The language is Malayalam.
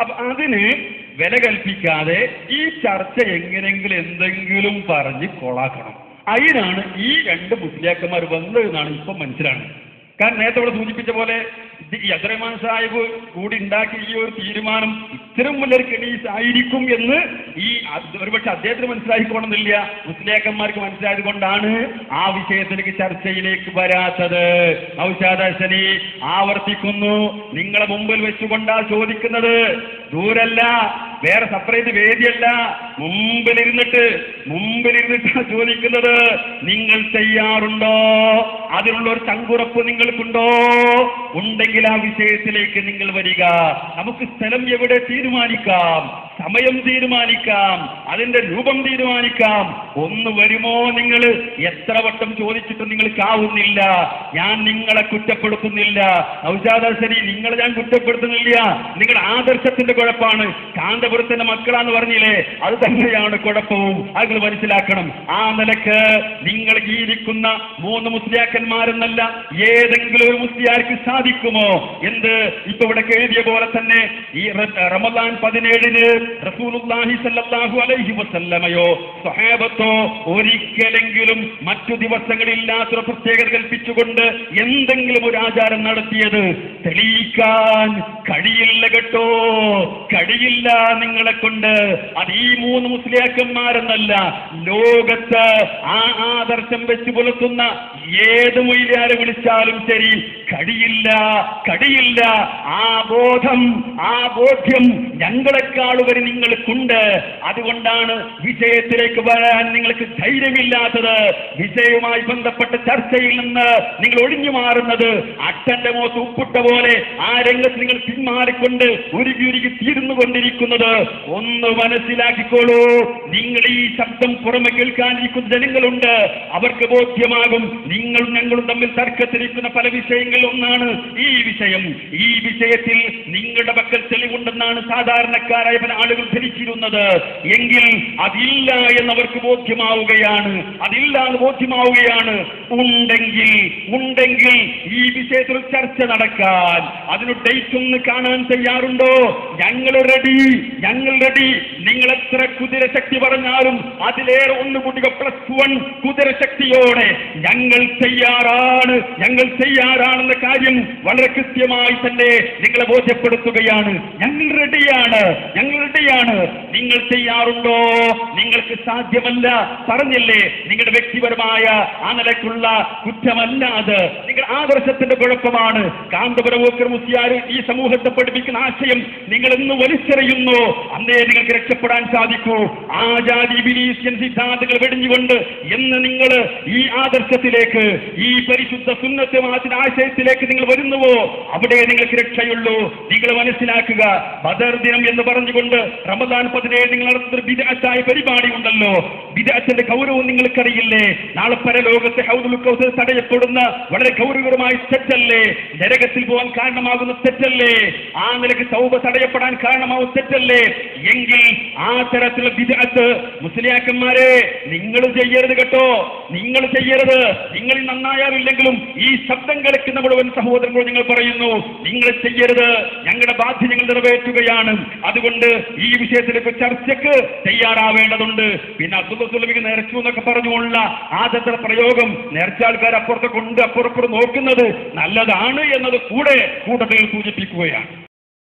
അപ്പൊ അതിന് വില കൽപ്പിക്കാതെ ഈ ചർച്ച എങ്ങനെങ്കിലും എന്തെങ്കിലും പറഞ്ഞ് കൊളാക്കണം. അതിനാണ് ഈ രണ്ട് മുസ്ലിയാക്കന്മാർ വന്നതെന്നാണ് ഇപ്പം മനസ്സിലാകുന്നത്. കാരണം നേരത്തെ ഇവിടെ സൂചിപ്പിച്ച പോലെ ഈ സാഹിബ് കൂടി ഉണ്ടാക്കിയ ഈ ഒരു തീരുമാനം ഇത്തരം വലിയൊരു ആയിരിക്കും എന്ന് ഈ ഒരുപക്ഷെ അദ്ദേഹത്തിന് മനസ്സിലാക്കിക്കോണമെന്നില്ല മുസ്ലിയാക്കന്മാർക്ക് മനസ്സിലായത് കൊണ്ടാണ് ആ വിഷയത്തിലേക്ക് ചർച്ചയിലേക്ക് വരാത്തത്. ഔഷാദശനി ആവർത്തിക്കുന്നു. നിങ്ങളെ മുമ്പിൽ വെച്ചുകൊണ്ടാ ചോദിക്കുന്നത്. ദൂരല്ല വേറെ സെപ്പറേറ്റ് വേദിയല്ല. മുമ്പിലിരുന്നിട്ട് മുമ്പിലിരുന്നിട്ടാ ചോദിക്കുന്നത്. നിങ്ങൾ തയ്യാറുണ്ടോ? അതിനുള്ള ഒരു ചങ്കുറപ്പ് നിങ്ങൾക്കുണ്ടോ? ഉണ്ടെങ്കിൽ ആ വിഷയത്തിലേക്ക് നിങ്ങൾ വരിക. നമുക്ക് സ്ഥലം എവിടെ തീരുമാനിക്കാം? സമയം തീരുമാനിക്കാം. അതിന്റെ രൂപം തീരുമാനിക്കാം. ഒന്ന് വരുമോ നിങ്ങൾ? എത്ര വട്ടം ചോദിച്ചിട്ടും നിങ്ങൾക്കാവുന്നില്ല ഞാൻ നിങ്ങളെ കുറ്റപ്പെടുത്തുന്നില്ല. ഔഷാദശരി നിങ്ങളെ ഞാൻ കുറ്റപ്പെടുത്തുന്നില്ല. നിങ്ങളുടെ ആദർശത്തിന്റെ കുഴപ്പമാണ് കാന്തപുരത്തിന്റെ മക്കളാന്ന് പറഞ്ഞില്ലേ? അത് തന്നെയാണ് കുഴപ്പവും. അത് മനസ്സിലാക്കണം. ആ നിലയ്ക്ക് നിങ്ങൾ ജീവിക്കുന്ന മൂന്ന് മൂന്ന് മുസ്ലിയാക്കന്മാരെന്നല്ല ഏതെങ്കിലും ഒരു മുസ്ലിയാർക്ക് സാധിക്കുമോ എന്ത് ഇപ്പൊ ഇവിടെ എഴുതിയ പോലെ തന്നെ ഈ റമദാൻ പതിനേഴിന് റസൂലുള്ളാഹി സല്ലല്ലാഹു അലൈഹി വസല്ലമയോ സ്വഹാബത്തോ ഒരിക്കലെങ്കിലും മറ്റു ദിവസങ്ങളില്ലാത്തൊരു പ്രത്യേകത കൽപ്പിച്ചുകൊണ്ട് എന്തെങ്കിലും ഒരു ആചാരം നടത്തിയത് തെളിയിക്കാൻ കഴിയില്ല കേട്ടോ. കഴിയില്ല നിങ്ങളെ കൊണ്ട്. അത് ഈ മൂന്ന് മുസ്ലിയാക്കന്മാരെന്നല്ല ലോകത്ത് ആ ആദർശം വെച്ച് പുലർത്തുന്ന ഏത് മൊയിലാരെ വിളിച്ചാലും ശരി കഴിയില്ല കടിയില്ല. ആ ബോധം ആ ബോധ്യം ഞങ്ങളെക്കാളുപരി നിങ്ങൾക്കുണ്ട്. അതുകൊണ്ടാണ് വിജയത്തിലേക്ക് വരാൻ നിങ്ങൾക്ക് ധൈര്യമില്ലാത്തത്. വിജയവുമായി ബന്ധപ്പെട്ട ചർച്ചയിൽ നിന്ന് നിങ്ങൾ ഒഴിഞ്ഞു മാറുന്നത് അട്ടന്റെ മോത്ത് ഉപ്പിട്ട പോലെ ആ രംഗത്ത് നിങ്ങൾ പിന്മാറിക്കൊണ്ട് ഉരുകി ഉരുകി തീർന്നു കൊണ്ടിരിക്കുന്നത് ഒന്ന് മനസ്സിലാക്കിക്കോളൂ. നിങ്ങൾ ഈ ശബ്ദം പുറമെ കേൾക്കാനിരിക്കുന്ന ജനങ്ങളുണ്ട്. അവർക്ക് ബോധ്യമാകും. നിങ്ങളും ഞങ്ങളും തമ്മിൽ തർക്കത്തിരിക്കുന്ന പല വിഷയങ്ങളിൽ ഒന്നാണ് ഈ വിഷയം. ഈ വിഷയത്തിൽ നിങ്ങളുടെ പക്കൽ തെളിവുണ്ടെന്നാണ് സാധാരണക്കാരായ പല ആളുകൾ ധരിച്ചിരുന്നത്. എങ്കിൽ അതില്ല എന്നവർക്ക് ബോധ്യമാവുകയാണ്. അതില്ല എന്ന് ബോധ്യമാവുകയാണ്. ഉണ്ടെങ്കിൽ ഉണ്ടെങ്കിൽ ഈ വിഷയത്തിൽ ചർച്ച നടക്കാൻ. അതിന് ഡേറ്റ് ഒന്ന് കാണാൻ തയ്യാറുണ്ടോ? ഞങ്ങൾ റെഡി ഞങ്ങൾ റെഡി നിങ്ങൾ എത്ര കുതിരശക്തി പറഞ്ഞാലും അതിലേറെ ഒന്ന് കൂട്ടുക പ്ലസ് വൺ കുതിരശക്തിയോടെ. ഞങ്ങൾ തയ്യാറാണ് ഞങ്ങൾ തയ്യാറാണെന്ന കാര്യം വളരെ കൃത്യമായി തന്നെ നിങ്ങളെ ബോധ്യപ്പെടുത്തുകയാണ്. ഞങ്ങൾ റെഡിയാണ് ഞങ്ങൾ റെഡിയാണ് നിങ്ങൾ തയ്യാറുണ്ടോ? നിങ്ങൾക്ക് സാധ്യമല്ല. പറഞ്ഞില്ലേ? നിങ്ങളുടെ വ്യക്തിപരമായ ആ നിലക്കുള്ള കുറ്റമല്ല അത്. നിങ്ങൾ ആദർശത്തിന്റെ കുഴപ്പമാണ്. കാന്തപുര മുസ്ലിയാർ ഈ സമൂഹത്തെ പഠിപ്പിക്കുന്ന ആശയം നിങ്ങൾ എന്ന് വലിച്ചെറിയുന്നു. അന്നേ നിങ്ങൾക്ക് രക്ഷപ്പെടാൻ സാധിക്കൂ. ആ ജാതി ബിലീസിയൻ സിദ്ധാന്തങ്ങൾ വെടിഞ്ഞുകൊണ്ട് എന്ന് നിങ്ങൾ ഈ ആദർശത്തിലേക്ക് ഈ പരിശുദ്ധ സുന്നത്തെ ആശയത്തിലേക്ക് നിങ്ങൾ വരുന്നുവോ? അവിടെ നിങ്ങൾക്ക് രക്ഷയുള്ളൂ. നിങ്ങൾ മനസ്സിലാക്കുക ബദർ ദിനം എന്ന് പറഞ്ഞുകൊണ്ട് റമദാൻ പതിനേഴ് നിങ്ങൾ നടത്തുന്ന ഒരു പരിപാടി ഉണ്ടല്ലോ. ബിദഅത്തിന്റെ ഗൗരവം നിങ്ങൾക്കറിയില്ലേ? നാളെ പരലോകത്തെ ഹൗദുൽ തടയപ്പെടുന്ന വളരെ ഗൗരവകരമായ തെറ്റല്ലേ? നരകത്തിൽ പോകാൻ കാരണമാകുന്ന തെറ്റല്ലേ? ആ നിലയ്ക്ക് സൗബ കാരണം ആ തെറ്റല്ലേ? എങ്കിൽ ആ തരത്തിലുള്ള വിദഗ്ധ മുസ്ലിയാക്കന്മാരെ നിങ്ങൾ ചെയ്യരുത് കേട്ടോ. നിങ്ങൾ ചെയ്യരുത്. നിങ്ങൾ നന്നായാലില്ലെങ്കിലും ഈ ശബ്ദം കേൾക്കുന്ന മുഴുവൻ സഹോദരങ്ങളോട് നിങ്ങൾ പറയുന്നു നിങ്ങൾ ചെയ്യരുത്. ഞങ്ങളുടെ ബാധ്യത ഞങ്ങൾ നിറവേറ്റുകയാണ്. അതുകൊണ്ട് ഈ വിഷയത്തിലെ ചർച്ചയ്ക്ക് തയ്യാറാവേണ്ടതുണ്ട്. പിന്നെ അബ്ദുൽ നേർച്ചു എന്നൊക്കെ പറഞ്ഞുകൊണ്ടുള്ള ആദ്യത്തെ പ്രയോഗം നേർച്ച ആൾക്കാർ അപ്പുറത്തെ കൊണ്ട് അപ്പുറപ്പുറം നോക്കുന്നത് നല്ലതാണ് എന്നത് കൂടെ കൂട്ടത്തിൽ സൂചിപ്പിക്കുകയാണ്.